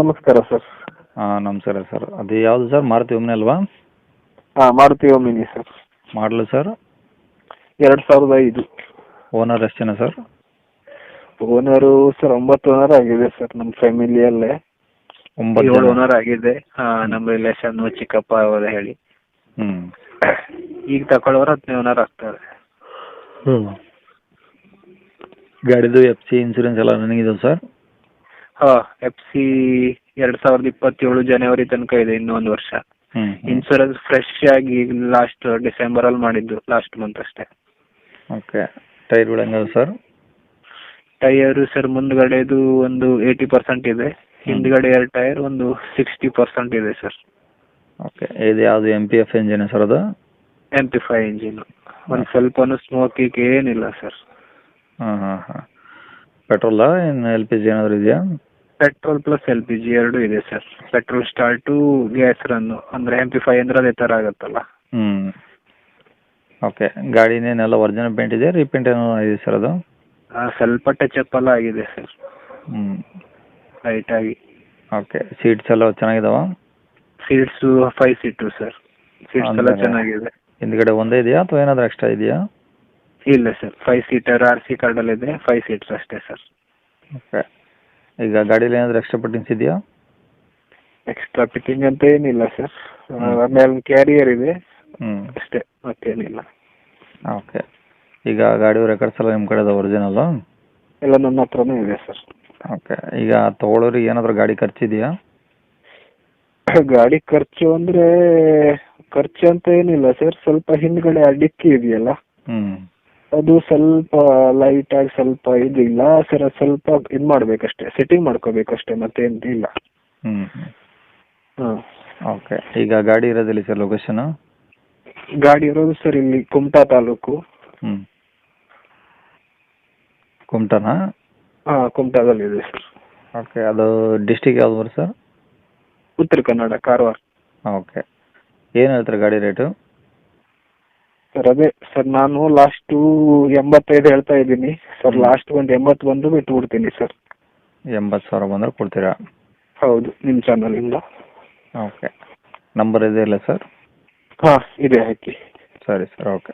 ನಮಸ್ಕಾರ ಸರ್. ಹಾಂ ನಮಸ್ಕಾರ ಸರ್. ಅದು ಯಾವ್ದು ಸರ್? ಮಾರುತಿ ಒಮ್ಮೆ ಅಲ್ವಾ? ಹಾಂ ಮಾರುತಿ ಒಮ್ಮಿನಿ ಸರ್. ಮಾಡಲು ಸರ್? ಎರಡು ಸಾವಿರದ ಐದು. ಓನರ್ ಎಷ್ಟು ಜನ ಸರ್? ಓನರು ಸರ್ ಒಂಬತ್ತು ಓನರ್ ಆಗಿದೆ ಸರ್ ನಮ್ಮ ಫ್ಯಾಮಿಲಿಯಲ್ಲೇ. ಒಂಬತ್ತು ಏಳು ಓನರ್ ಆಗಿದೆ. ಹಾಂ ನಮ್ಮ ರಿಲೇಷನ್ ಚಿಕ್ಕಪ್ಪ ಅವರೇ ಹೇಳಿ. ಹ್ಞೂ ಈಗ ತಕೊಳ್ಳೋರು ಹತ್ತನೇ ಓನರ್ ಆಗ್ತಾರೆ. ಹ್ಞೂ ಗಾಡಿದು ಎಫ್ ಸಿ ಇನ್ಸೂರೆನ್ಸ್ ಎಲ್ಲ ನನಗಿದೆ ಸರ್? ಹಾಂ ಎಫ್ ಸಿ ಎರಡು ಸಾವಿರದ ಇಪ್ಪತ್ತೇಳು ಜನವರಿ ತನಕ ಇದೆ ಇನ್ನೊಂದು ವರ್ಷ. ಹ್ಞೂ ಇನ್ಸೂರೆನ್ಸ್ ಫ್ರೆಶ್ ಆಗಿ ಲಾಸ್ಟ್ ಡಿಸೆಂಬರಲ್ಲಿ ಮಾಡಿದ್ದು ಲಾಸ್ಟ್ ಮಂತ್ ಅಷ್ಟೇ. ಓಕೆ ಟೈರ್ಗಳು ಹೆಂಗವೆ ಸರ್ ಟೈಯರ್ ಸರ್ ಮುಂದ್ಗಡೆದು ಒಂದು ಏಯ್ಟಿ ಪರ್ಸೆಂಟ್ ಇದೆ. ಹಿಂದ್ಗಡೆ ಎರಡು ಟೈರ್ ಒಂದು ಸಿಕ್ಸ್ಟಿ ಪರ್ಸೆಂಟ್ ಇದೆ ಸರ್ ಓಕೆ ಇದು ಯಾವುದು M P F engine sir ಅದು? ಎಂ ಪಿ ಫೈವ್ ಇಂಜಿನ್ ಒಂದು ಸ್ವಲ್ಪನೂ ಸ್ಮೋಕಿಗೆ ಏನಿಲ್ಲ ಸರ್ ಹಾಂ ಹಾಂ ಹಾಂ. ಪೆಟ್ರೋಲಾ ಇನ್ನು ಎಲ್ ಪಿ ಜಿ ಏನಾದರೂ ಇದೆಯಾ? Petrol plus L P G ಎರಡು ಇದೆ sir petrol start gas run ಅಂದ್ರೆ ಫೈವ್ ಅಂದ್ರೆ ಅದೇ ಥರ ಆಗುತ್ತಲ್ಲ. ಹ್ಮ್. ಓಕೆ ಗಾಡಿನೇನೆಲ್ಲ ಒರಿಜಿನಲ್ ಪೇಂಟ್ ಇದೆ ರೀಪೇಂಟ್ ಏನೋ ಇದೆ ಸರ್ ಅದು? ಆ, ಸ್ವಲ್ಪ ಟಚ್ ಅಪ್ ಎಲ್ಲ ಆಗಿದೆ ಸರ್ ಹ್ಞೂ ಲೈಟಾಗಿ ಓಕೆ ಸೀಟ್ಸ್ ಎಲ್ಲ ಚೆನ್ನಾಗಿದಾವ? Seats five seat sir seats ಎಲ್ಲ ಅಂದ್ರೆ- ಚೆನ್ನಾಗಿದೆ. ಹಿಂದ್ಗಡೆ ಒಂದೇ ಇದೆಯಾ ಅಥವಾ ಏನಾದರೂ ಎಕ್ಸ್ಟ್ರಾ ಇದೆಯಾ? ಇಲ್ಲ sir five seater R C ಕಾರ್ಡಲ್ಲಿದೆ five seats ಅಷ್ಟೇ ಸರ್ ಓಕೆ ಈಗ ಗಾಡಿಲಿ ಏನಾದರೂ ಎಕ್ಸ್ಟ್ರಾ ಪಟ್ಟಿಂಗ್ಸ್ ಇದೆಯಾ? ಎಕ್ಸ್ಟ್ರಾ ಫಿಟ್ಟಿಂಗ್ ಅಂತ ಏನಿಲ್ಲ ಸರ್ ಆಮೇಲೆ ಕ್ಯಾರಿಯರ್ ಇದೆ. ಹ್ಞೂ ಅಷ್ಟೇ ಮತ್ತೇನಿಲ್ಲ. ಓಕೆ ಈಗ ಗಾಡಿ ರೆಕಾರ್ಡ್ಸ್ ಎಲ್ಲ ನಿಮ್ಮ ಕಡೆ ಅದಾವ ಒರಿಜಿನಲ್ಲು ಎಲ್ಲ ನನ್ನ ಹತ್ರನೇ ಇದೆ ಸರ್ ಓಕೆ ಈಗ ತಗೊಳ್ಳೋರಿಗೆ ಏನಾದರೂ ಗಾಡಿ ಖರ್ಚಿದೆಯಾ ಗಾಡಿ ಖರ್ಚು ಅಂದ್ರೆ ಖರ್ಚು ಅಂತ ಏನಿಲ್ಲ ಸರ್ ಸ್ವಲ್ಪ ಹಿಂದ್ಗಡೆ ಆ ಡಿಕ್ಕಿ ಇದೆಯಲ್ಲ? ಹ್ಞೂ ಅದು ಸ್ವಲ್ಪ ಲೈಟ್ ಆಗಿ ಸ್ವಲ್ಪ ಇದಿಲ್ಲ ಸರ್ ಅದು ಸ್ವಲ್ಪ ಇದು ಮಾಡ್ಬೇಕಷ್ಟೇ. ಸೆಟ್ಟಿಂಗ್ ಮಾಡ್ಕೋಬೇಕಷ್ಟೇ ಮತ್ತೆ ಇಲ್ಲ. ಹ್ಞೂ ಹಾಂ. ಓಕೆ ಈಗ ಗಾಡಿ ಇರೋದಿಲ್ಲ ಸರ್ ಲೊಕೇಶನ್ ಗಾಡಿ ಇರೋದು ಸರ್ ಇಲ್ಲಿ ಕುಮಟಾ ತಾಲೂಕು. ಹ್ಞೂ ಕುಮಟಾನಾ? ಹಾಂ ಕುಮಟಾದಲ್ಲಿದೆ ಸರ್. ಓಕೆ ಅದು ಡಿಸ್ಟಿಕ್ ಯಾವ್ದು ಬರುತ್ತೆ ಸರ್? ಉತ್ತರ ಕನ್ನಡ ಕಾರವಾರ. ಓಕೆ ಏನು ಹೇಳ್ತಾರೆ ಗಾಡಿ ರೇಟು ಸರ್ ಅದೇ ಸರ್ ನಾನು ಲಾಸ್ಟು ಎಂಬತ್ತೈದು ಹೇಳ್ತಾ ಇದ್ದೀನಿ. ಸರ್ ಲಾಸ್ಟ್ ಒಂದು ಎಂಬತ್ತು ಬಂದು ಬಿಟ್ಟು ಬಿಡ್ತೀನಿ ಸರ್. ಎಂಬತ್ತು ಸಾವಿರ ಬಂದರೆ ಕೊಡ್ತೀರಾ? ಹೌದು ನಿಮ್ಮ ಚಾನಲಿಂದ ಓಕೆ. ನಂಬರ್ ಇದೆ ಇಲ್ಲ ಸರ್? ಹಾಂ ಇದೆ ಹಾಕಿ. ಸರಿ ಸರ್ ಓಕೆ.